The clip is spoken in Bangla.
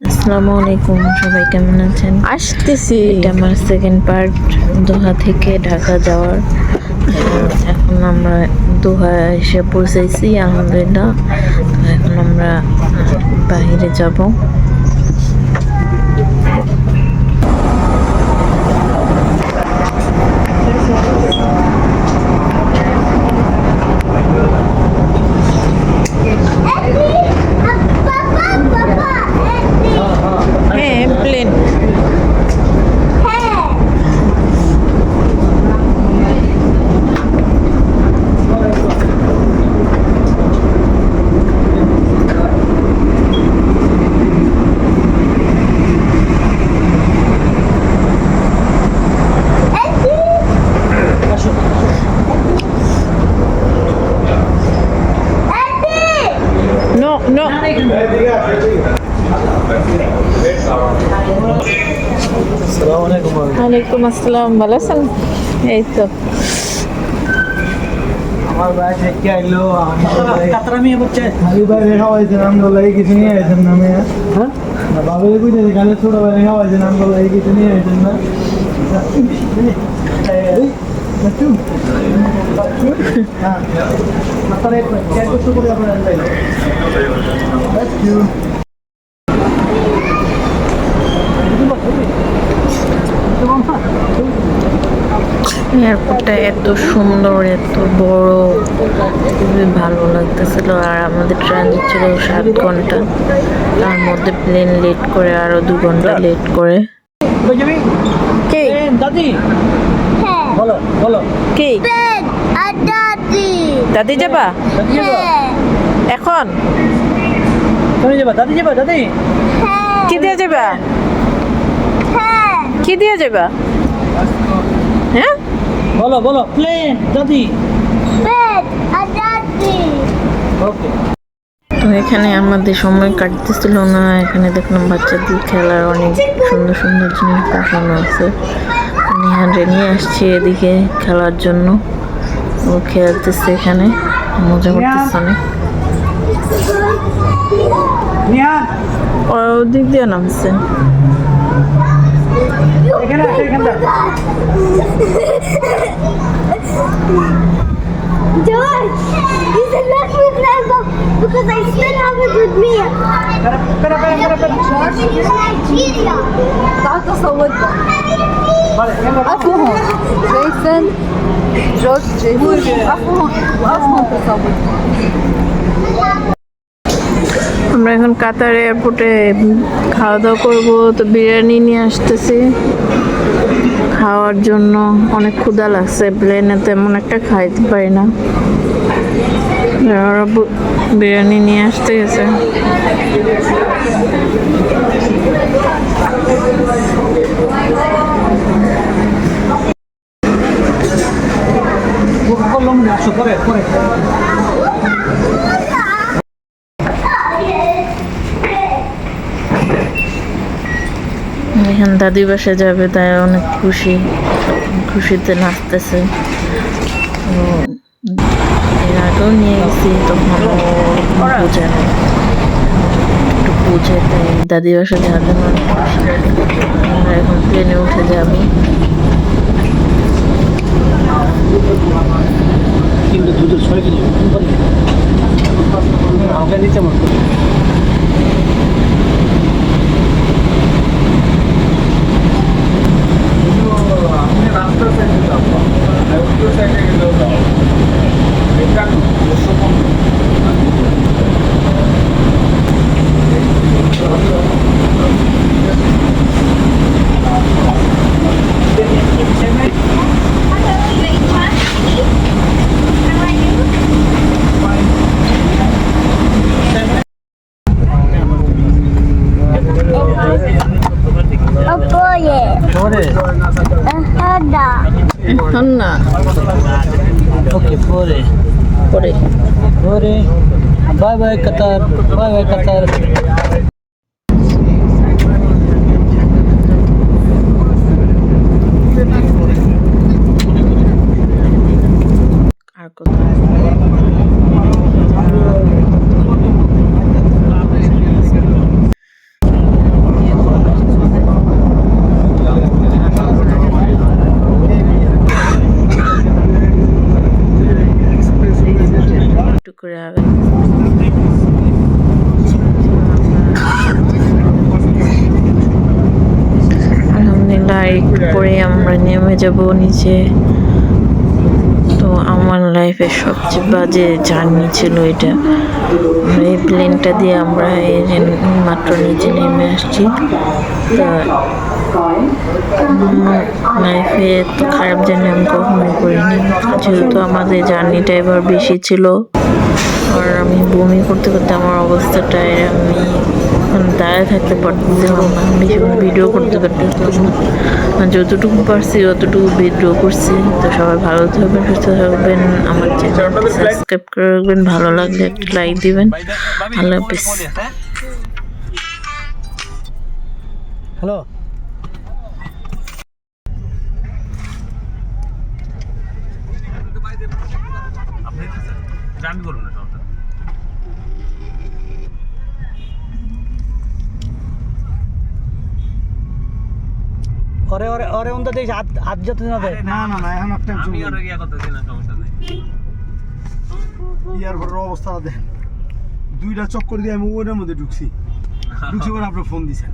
আসসালামু আলাইকুম সবাই কেমন আছেন? আসতেছি। এটা আমার সেকেন্ড পার্ট দোহা থেকে ঢাকা যাওয়ার। এখন আমরা দোহা এসে পৌঁছেছি আলহামদুলিল্লাহ। এখন আমরা বাইরে যাব হ্যাঁ প্লেন নো নো ওয়ালাইকুম আসসালাম ভালো আছেন এই তো আমার ভাই থেকে আইলো কাতরা মেয়ে বলছে খালি ভাই রেখা হয়েছে নাম গলাই কিছু নিয়ে আইছেন না মেয়ে হ্যাঁ বাবা কইতে খালি ছোট ভাই রেখা হয়েছে নাম গলাই কিছু নিয়ে আইছেন না হ্যাঁ এয়ারপোর্টটা এত সুন্দর এত বড়। খুবই ভালো লাগতেছিল। আর আমাদের ট্রানজিট ছিল সাত ঘণ্টা। তার মধ্যে প্লেন লেট করে আরও দু ঘণ্টা লেট করে। কে? দাদি। বলো বলো। কে? দাদি। যাবা? এখন? তুমি যাবা দাদি যাবা দাদি? কি দিয়ে যাবা? দিয়ে যাবা? হ্যাঁ? বলো বলো প্লেন দাদি। ওকে তো এখানে আমাদের সময় কাটতেছিল না এখানে দেখলাম বাচ্চাদের খেলার অনেক সুন্দর সুন্দর জিনিস বসানো আছে। নিহানরে নিয়ে আসছি এদিকে খেলার জন্য। ও খেলতেছে এখানে মজা করতেছে অনেক। নিয়া ও দিক দিয়ে নামছে। এখানে আসো এখানে George, you should let me grandpa because I still have it with me. করে করে করে করে George, you're Nigeria. تعال تصورنا বলে এখানে عفوا جيسون جورج جيسون عفوا عفوا تصور আমরা এখন কাতার এয়ারপোর্টে খাওয়া দাওয়া করব, তো বিরিয়ানি নিয়ে আসতেছি। খাওয়ার জন্য অনেক ক্ষুধা লাগছে প্লেনে তেমন একটা খাইতে পারি না। বিরিয়ানি নিয়ে আসতে গেছে। এখানে দাদি বাসে যাবে তাই অনেক খুশি খুশিতে নাচতেছে। এর আগেও নিয়ে গেছি তখন ও বুঝে না একটু বুঝে তাই দাদি বাসা যাওয়ার জন্য অনেক খুশি। আমরা এখন প্লেনে উঠে যাব। কিন্তু দুধের ছয় আমাকে নিচে মত না ওকে পরে পরে পরে bye bye Qatar bye bye Qatar আর কোথায় পরে আমরা নেমে যাব নিচে। তো আমার লাইফের সবচেয়ে বাজে জার্নি ছিল এটা। এই প্লেনটা দিয়ে আমরা এই যে মাত্র নিচে নেমে আসছি। লাইফে এত খারাপ জার্নি আমি কখনোই করিনি। যেহেতু আমাদের জার্নিটা এবার বেশি ছিল। আর আমি বমি করতে করতে আমার অবস্থাটায় আমি ওখানে দাঁড়ায় থাকতে পারতেছিলাম না। বেশিক্ষণ ভিডিও করতে পারতেছিলাম না। যতটুকু পারছি, অতটুকু ভিডিও করছি। তো সবাই ভালো থাকবেন, সুস্থ থাকবেন। আমার চ্যানেলটি সাবস্ক্রাইব করে রাখবেন। ভালো লাগলে একটা লাইক দিবেন। আল্লাহ হাফিজ। হ্যালো। আমি করুন ওরে ওরে ওরে অন্ত দেখ হাত হাত যেতে না না না না এখন একটা আমি আর গিয়া করতেছি না সমস্যা নেই। এয়ারপোর্টের অবস্থা দেখেন। দুইটা চক্কর দিয়ে আমি ওটার মধ্যে ঢুকছি। ঢুকছি পরে আপনার ফোন দিছেন।